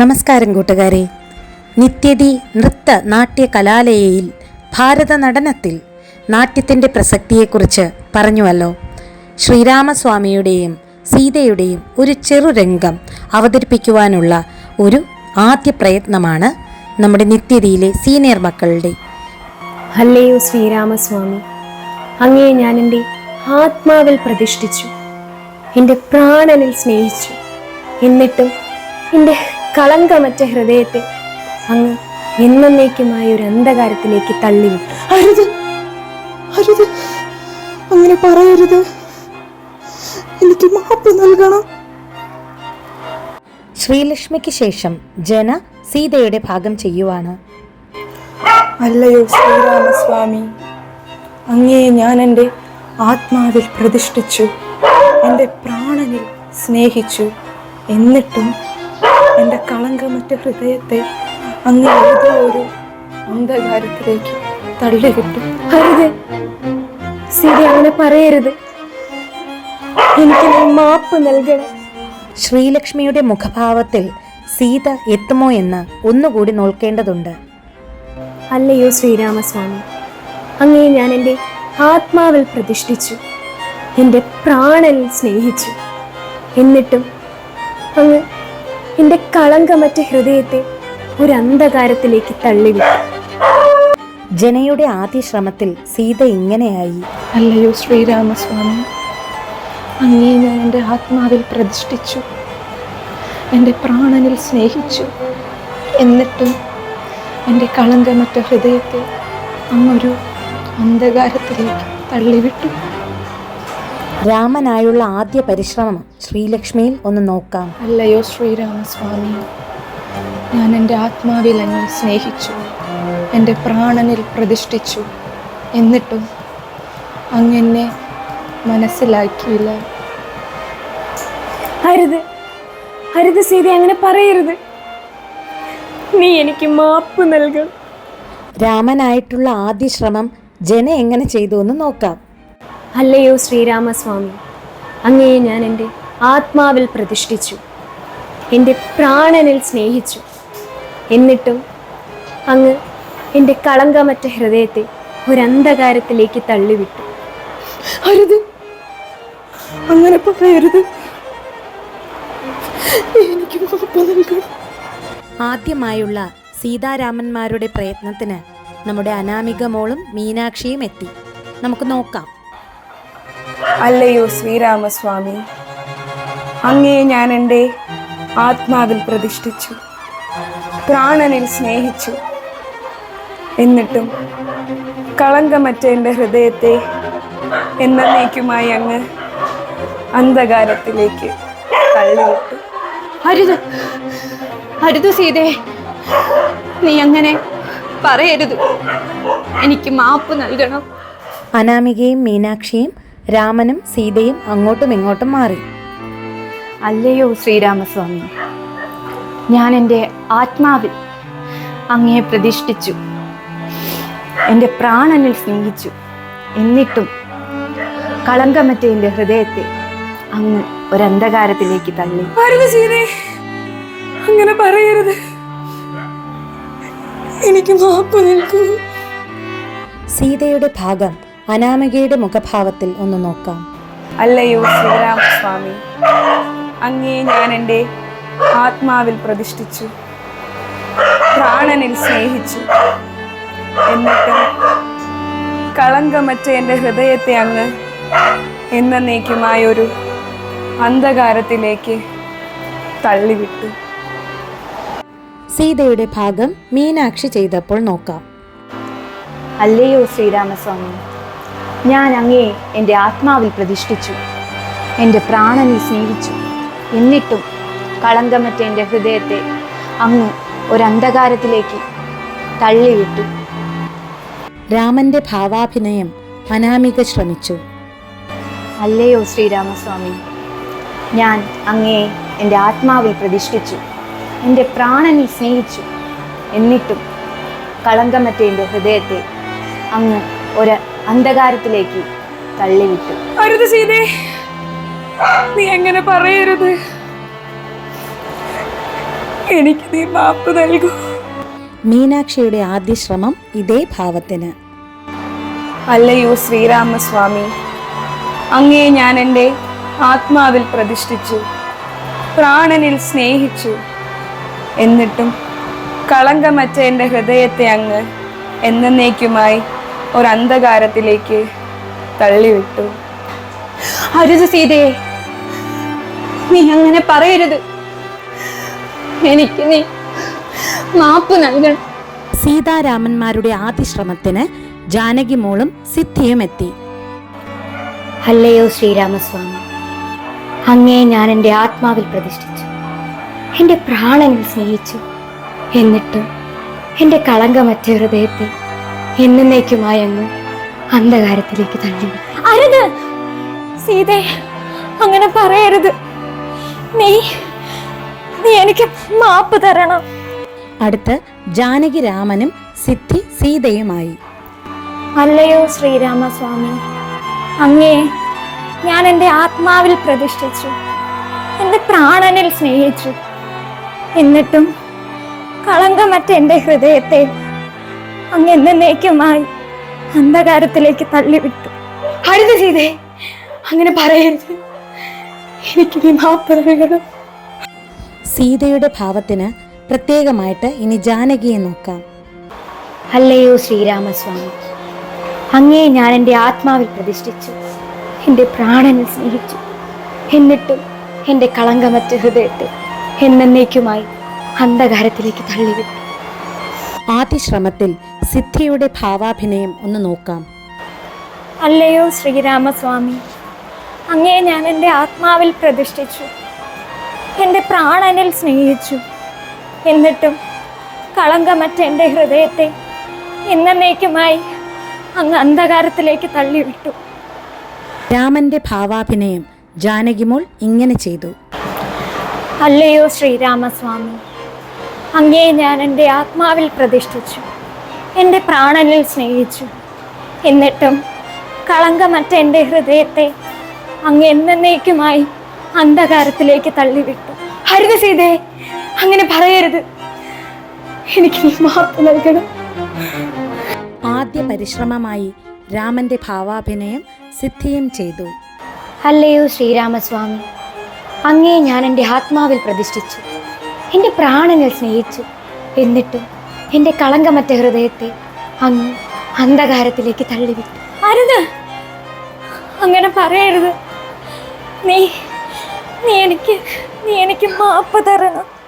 നമസ്കാരം കൂട്ടുകാരെ. നിത്യതി നൃത്ത നാട്യ കലാലയയിൽ ഭാരത നടനത്തിൽ നാട്യത്തിന്റെ പ്രസക്തിയെക്കുറിച്ച് പറഞ്ഞുവല്ലോ. ശ്രീരാമസ്വാമിയുടെയും സീതയുടെയും ഒരു ചെറുരംഗം അവതരിപ്പിക്കുവാനുള്ള ഒരു ആദ്യ പ്രയത്നമാണ് നമ്മുടെ നിത്യതിയിലെ സീനിയർ മക്കളുടെ. അല്ലയോ ശ്രീരാമസ്വാമി അങ്ങയെ ഞാൻ എന്റെ ആത്മാവിൽ പ്രതിഷ്ഠിച്ചു എന്റെ പ്രാണനിൽ സ്നേഹിച്ചു എന്നിട്ടും എന്റെ കളങ്കമറ്റ ഹൃദയത്തെ അങ്ങ് എന്നേക്കുമായ ഒരു അന്ധകാരത്തിലേക്ക് തള്ളിവിട്ടു. അരുത്. അരുത്. അങ്ങനെ പറയരുത്. എനിക്ക് മാപ്പ് നൽകണം. ശ്രീലക്ഷ്മിക്ക് ശേഷം ജന സീതയുടെ ഭാഗം ചെയ്യുവാണ്. അല്ലയോ ശ്രീരാമസ്വാമി. അങ്ങേ ഞാൻ എന്റെ ആത്മാവിൽ പ്രതിഷ്ഠിച്ചു. എന്റെ പ്രാണനിൽ സ്നേഹിച്ചു. എന്നിട്ടും എന്റെ കളങ്കമറ്റ ഹൃദയത്തെ അങ്ങ് ഏതോ ഒരു അന്ധകാരത്തിലേക്ക് തള്ളിവിട്ടു. അരുത് സിരി അങ്ങനെ പറയരുത്. എനിക്ക് മാപ്പ് നൽകണം. ശ്രീലക്ഷ്മിയുടെ മുഖഭാവത്തിൽ സീത എത്തുമോ എന്ന് ഒന്നുകൂടി നോക്കേണ്ടതുണ്ട് അല്ലയോ ശ്രീരാമസ്വാമി അങ്ങേ ഞാൻ എന്റെ ആത്മാവിൽ പ്രതിഷ്ഠിച്ചു. എന്റെ പ്രാണനിൽ സ്നേഹിച്ചു. എന്നിട്ടും അങ്ങ് എന്റെ കളങ്കമറ്റ ഹൃദയത്തെ ഒരു അന്ധകാരത്തിലേക്ക് തള്ളിവിട്ടു. ജനയുടെ ആദ്യ ശ്രമത്തിൽ സീത ഇങ്ങനെയായി. അല്ലയോ ശ്രീരാമസ്വാമി അങ്ങേ ഞാൻ എന്റെ ആത്മാവിൽ പ്രതിഷ്ഠിച്ചു. എന്റെ പ്രാണനിൽ സ്നേഹിച്ചു. എന്നിട്ടും എന്റെ കളങ്കമറ്റ ഹൃദയത്തെ അങ്ങൊരു അന്ധകാരത്തിലേക്ക് തള്ളിവിട്ടു. രാമനായുള്ള ആദ്യ പരിശ്രമം ശ്രീലക്ഷ്മിയിൽ ഒന്ന് നോക്കാം. അല്ലയോ ശ്രീരാമസ്വാമി ഞാൻ എന്റെ ആത്മാവിൽ എന്നെ സ്നേഹിച്ചു എന്റെ പ്രാണനിൽ പ്രതിഷ്ഠിച്ചു. എന്നിട്ടും അങ്ങനെ മനസ്സിലാക്കിയില്ല. അരുത് അരുത് സീത അങ്ങനെ പറയരുത്. നീ എനിക്ക് മാപ്പ് നൽകണം രാമനായിട്ടുള്ള ആദ്യ ശ്രമം ജന എങ്ങനെ ചെയ്തു എന്ന് നോക്കാം. അല്ലയോ ശ്രീരാമസ്വാമി? അങ്ങയെ ഞാൻ എന്റെ ആത്മാവിൽ പ്രതിഷ്ഠിച്ചു. എന്റെ പ്രാണനിൽ സ്നേഹിച്ചു. എന്നിട്ടും അങ്ങ് എന്റെ കളങ്കമറ്റ ഹൃദയത്തെ ഒരന്ധകാരത്തിലേക്ക് അന്ധകാരത്തിലേക്ക് തള്ളിവിട്ടു. അരുത്. അങ്ങനെ പറയരുത്. എനിക്ക് ആദ്യമായുള്ള സീതാരാമന്മാരുടെ പ്രയത്നത്തിന് നമ്മുടെ അനാമിക മോളും മീനാക്ഷിയും എത്തി. നമുക്ക് നോക്കാം. അല്ലയോ ശ്രീരാമസ്വാമി. അങ്ങേ ഞാൻ എന്റെ ആത്മാവിൽ പ്രതിഷ്ഠിച്ചു പ്രാണനിൽ സ്നേഹിച്ചു. എന്നിട്ടും കളങ്കമറ്റ എന്റെ ഹൃദയത്തെ എന്നേക്കുമായി അങ്ങ് അന്ധകാരത്തിലേക്ക് തള്ളിവിട്ടു. അരുത് അരുത് സീതേ. നീ അങ്ങനെ പറയരുത്. എനിക്ക് മാപ്പ് നൽകണം. അനാമികയും മീനാക്ഷിയും രാമനും സീതയും അങ്ങോട്ടും ഇങ്ങോട്ടും മാറി. അല്ലയോ ശ്രീരാമസ്വാമി ഞാൻ എന്റെ ആത്മാവിൽ അങ്ങയെ പ്രതിഷ്ഠിച്ചു. എന്റെ പ്രാണനിൽ സ്നേഹിച്ചു. എന്നിട്ടും കളങ്കമറ്റ എന്റെ ഹൃദയത്തെ അങ്ങ് ഒരന്ധകാരത്തിലേക്ക് തള്ളി. അങ്ങനെ പറയരുത്. എനിക്ക് സീതയുടെ ഭാഗം അനാമികയുടെ മുഖഭാവത്തിൽ ഒന്ന് നോക്കാം. അല്ലയോ ശിവരാമസ്വാമി അങ്ങേ ഞാൻ എന്റെ ആത്മാവിൽ പ്രതിഷ്ഠിച്ചു. പ്രാണനിൽ സ്നേഹിച്ചു. എന്നിട്ട് കളങ്കമറ്റ എന്റെ ഹൃദയത്തെ അങ്ങ് എന്നേക്കുമായൊരു അന്ധകാരത്തിലേക്ക് തള്ളിവിട്ടു. സീതയുടെ ഭാഗം മീനാക്ഷി ചെയ്തപ്പോൾ നോക്കാം. അല്ലയോ ശ്രീരാമസ്വാമി? ഞാൻ അങ്ങയെ എന്റെ ആത്മാവിൽ പ്രതിഷ്ഠിച്ചു. എന്റെ പ്രാണനിൽ സ്നേഹിച്ചു. എന്നിട്ടും കളങ്കമറ്റ എന്റെ ഹൃദയത്തെ അങ്ങ് ഒരന്ധകാരത്തിലേക്ക് തള്ളിവിട്ടു രാമന്റെ ഭാവാഭിനയം അനാമിക ശ്രമിച്ചു. അല്ലയോ ശ്രീരാമസ്വാമി? ഞാൻ അങ്ങയെ എന്റെ ആത്മാവിൽ പ്രതിഷ്ഠിച്ചു. എന്റെ പ്രാണനിൽ സ്നേഹിച്ചു. എന്നിട്ടും കളങ്കമറ്റ എന്റെ ഹൃദയത്തെ അങ്ങ് ഒരു അന്ധകാരത്തിലേക്ക് തള്ളിവിട്ടു. അരുത് സീതേ. നീ എങ്ങനെ പറയരുത്? എനിക്ക് നീ മാപ്പ് നൽകൂ. മീനാക്ഷിയുടെ ആദ്യ ശ്രമം ഇതേ ഭാവത്തിന്. അല്ലയോ ശ്രീരാമസ്വാമി. അങ്ങേ ഞാൻ എന്റെ ആത്മാവിൽ പ്രതിഷ്ഠിച്ചു പ്രാണനിൽ സ്നേഹിച്ചു. എന്നിട്ടും കളങ്കമറ്റ എന്റെ ഹൃദയത്തെ അങ്ങ് എന്നേക്കുമായി ഒരു അന്ധകാരത്തിലേക്ക് തള്ളിവിട്ടു. അരുത് സീതയെ നീ അങ്ങനെ പറയരുത്. എനിക്ക് നീ മാപ്പ് നൽകണം. സീതാരാമന്മാരുടെ ആദ്യ ശ്രമത്തിന് ജാനകി മോളും സിദ്ധിയും എത്തി. അല്ലയോ ശ്രീരാമസ്വാമി അങ്ങേ ഞാൻ എന്റെ ആത്മാവിൽ പ്രതിഷ്ഠിച്ചു. എന്റെ പ്രാണനിൽ സ്നേഹിച്ചു. എന്നിട്ടും എന്റെ കളങ്കമറ്റ ഹൃദയത്തെ എന്നേക്കുമായി അങ്ങ് അന്ധകാരത്തിലേക്ക് തള്ളി. അരുത്! സീതേ അങ്ങനെ പറയരുത്. നീ നീ എനിക്ക് മാപ്പ് തരണം. അടുത്ത് ജാനകി രാമനും സിദ്ധി സീതയുമായി. അല്ലയോ ശ്രീരാമസ്വാമി അങ്ങേ ഞാൻ എന്റെ ആത്മാവിൽ പ്രതിഷ്ഠിച്ചു എന്റെ പ്രാണനിൽ സ്നേഹിച്ചു. എന്നിട്ടും കളങ്കമറ്റ എന്റെ ഹൃദയത്തെ അങ്ങ് എന്നേക്കുമായി അന്ധകാരത്തിലേക്ക് തള്ളിവിട്ടു. ഹരിത ചെയ്തേ അങ്ങനെ പറയരുത്. എനിക്ക് നീ സീതയുടെ ഭാവത്തിന് പ്രത്യേകമായിട്ട് ഇനി ജാനകിയെ നോക്കാം. അല്ലയോ ശ്രീരാമസ്വാമി അങ്ങേ ഞാൻ എന്റെ ആത്മാവിൽ പ്രതിഷ്ഠിച്ചു എന്റെ പ്രാണനിൽ സ്നേഹിച്ചു എന്നിട്ടും എന്റെ കളങ്കമറ്റ ഹൃദയത്തെ എന്നേക്കുമായി അന്ധകാരത്തിലേക്ക് തള്ളിവിട്ടു. ആദ്യ ശ്രമത്തിൽ സിദ്ധിയുടെ ഭാവാഭിനയം ഒന്ന് നോക്കാം. അല്ലയോ ശ്രീരാമസ്വാമി അങ്ങേ ഞാൻ എന്റെ ആത്മാവിൽ പ്രതിഷ്ഠിച്ചു എന്റെ പ്രാണനിൽ സ്നേഹിച്ചു. എന്നിട്ടും കളങ്കമറ്റ എന്റെ ഹൃദയത്തെ എന്നേക്കുമായി അങ്ങ് അന്ധകാരത്തിലേക്ക് തള്ളിവിട്ടു. രാമന്റെ ഭാവാഭിനയം ജാനകിമോൾ ഇങ്ങനെ ചെയ്തു. അല്ലയോ ശ്രീരാമസ്വാമി അങ്ങേ ഞാൻ എന്റെ ആത്മാവിൽ പ്രതിഷ്ഠിച്ചു. എന്റെ പ്രാണനിൽ സ്നേഹിച്ചു. എന്നിട്ടും കളങ്കമറ്റ എന്റെ ഹൃദയത്തെ അങ്ങ് എന്നേക്കുമായി അന്ധകാരത്തിലേക്ക് തള്ളിവിട്ടു. ഹരിത സീതേ അങ്ങനെ പറയരുത്. എനിക്ക് മാപ്പ് നൽകണം. ആദ്യ പരിശ്രമമായി രാമന്റെ ഭാവാഭിനയം സിദ്ധിയും ചെയ്തു. അല്ലയോ ശ്രീരാമസ്വാമി അങ്ങേ ഞാൻ എന്റെ ആത്മാവിൽ പ്രതിഷ്ഠിച്ചു. എന്റെ പ്രാണനിൽ സ്നേഹിച്ചു. എന്നിട്ടും എന്റെ കളങ്കമറ്റ ഹൃദയത്തെ അങ്ങ് അന്ധകാരത്തിലേക്ക് തള്ളിവിട്ടു. അരുത്. അങ്ങനെ പറയരുത്. നീ നീ എനിക്ക് നീ എനിക്ക് മാപ്പ് തരണം.